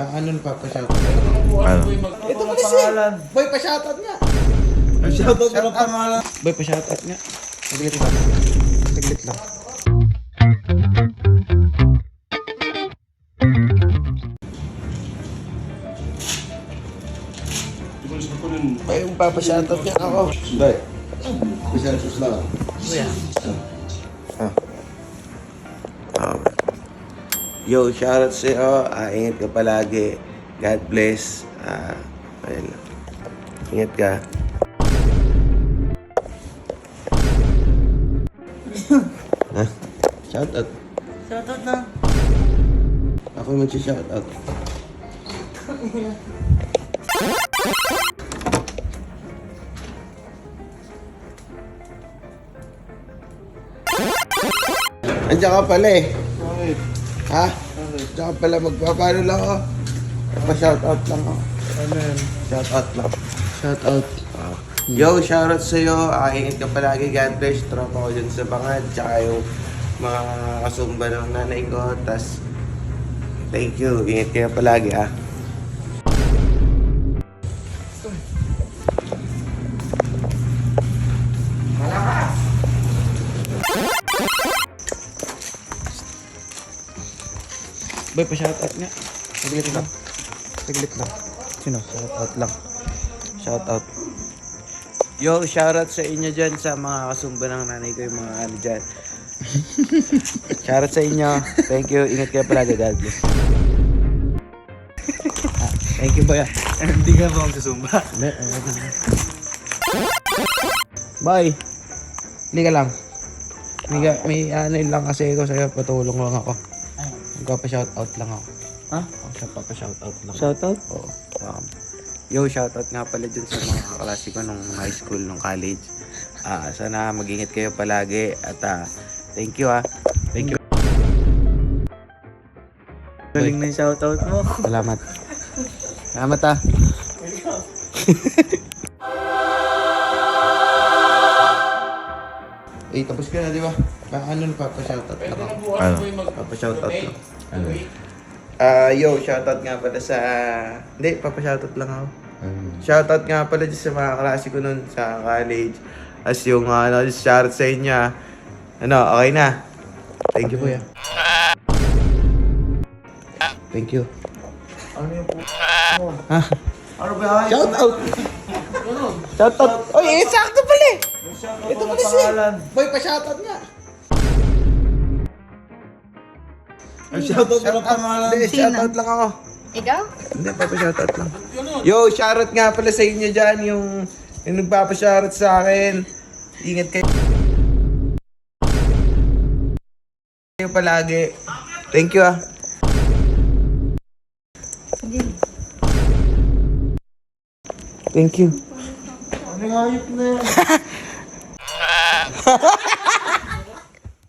Ah, ano pa pa shoutout? Ano? Ito pa pangalan. Boy, pa shoutout nga. Shoutout mo ng pangalan. Boy, pa shoutout nga. Saglit lang. Saglit lang. Ay, yung papa shoutout niya ako. Hindi. Pasensus lang. Um, yo, shoutout sa'yo. Ah, ingat ka palagi. God bless. Ah, ayun. Ingat ka. ha? Shoutout. Shoutout na. Ako yung mag-shoutout. Andiyan ka pala eh. Ha? Andiyan ka pala. Magpapalo lang ako. Pa-shoutout lang ako. Ano yan? Shoutout lang. Shoutout. Yo, shoutout sa'yo. Ah, ingat ka palagi. God bless. Tropa ko dyan sa bangad. Tsaka yung mga kasumba ng nanay ko. Tas, thank you. Ingat kayo palagi ah. Boy, pa shoutout nga. Saglit lang. Saglit lang. Sino? Shoutout lang. Shoutout. Yo, shoutout sa inyo dyan sa mga kasumba ng nanay ko yung mga ano dyan. shoutout sa inyo. Thank you. Ingat kayo palagi. God bless. Thank you, boy. ah. Hindi ka ba na. Boy, hindi ka lang. May, may ano lang kasi ako sa'yo, patulong lang ako. Magpapa-shoutout lang ako. Ha? Magpapa-shoutout lang. Shoutout? Oo. Um, yo, shoutout nga pala dun sa mga kaklase ko nung high school, nung college. Ah, sana mag-ingat kayo palagi at ah, thank you ah. Thank you. Galing na yung shoutout mo. Salamat. Salamat ah. Eh, tapos ka na, di ba? Pa, ano, papa-shoutout lang ako. Ano? Papa-shoutout lang. Ano? Ah, yo, shoutout nga pala sa... Hindi, papa-shoutout lang ako. Shoutout nga pala dyan sa mga klase ko nun sa college. As yung ano, shoutout sa inyo. ah. Ano, okay na. Thank you, kuya. Thank you. Ano yung po? Ha? Ano ba yan? Shoutout! Shoutout! Oy, eh, sakto pala eh! Ito pala siya. pangalan. Boy, pa-shoutout nga. Ay, shoutout mo ng pangalan. Hindi, shoutout lang ako. Ikaw? Hindi, papa-shoutout lang. Yo, shoutout nga pala sa inyo dyan, yung, yung nagpapa-shoutout sa akin. Ingat kayo. Kayo palagi. Thank you ah. Thank you. Ano yung hayop na yan?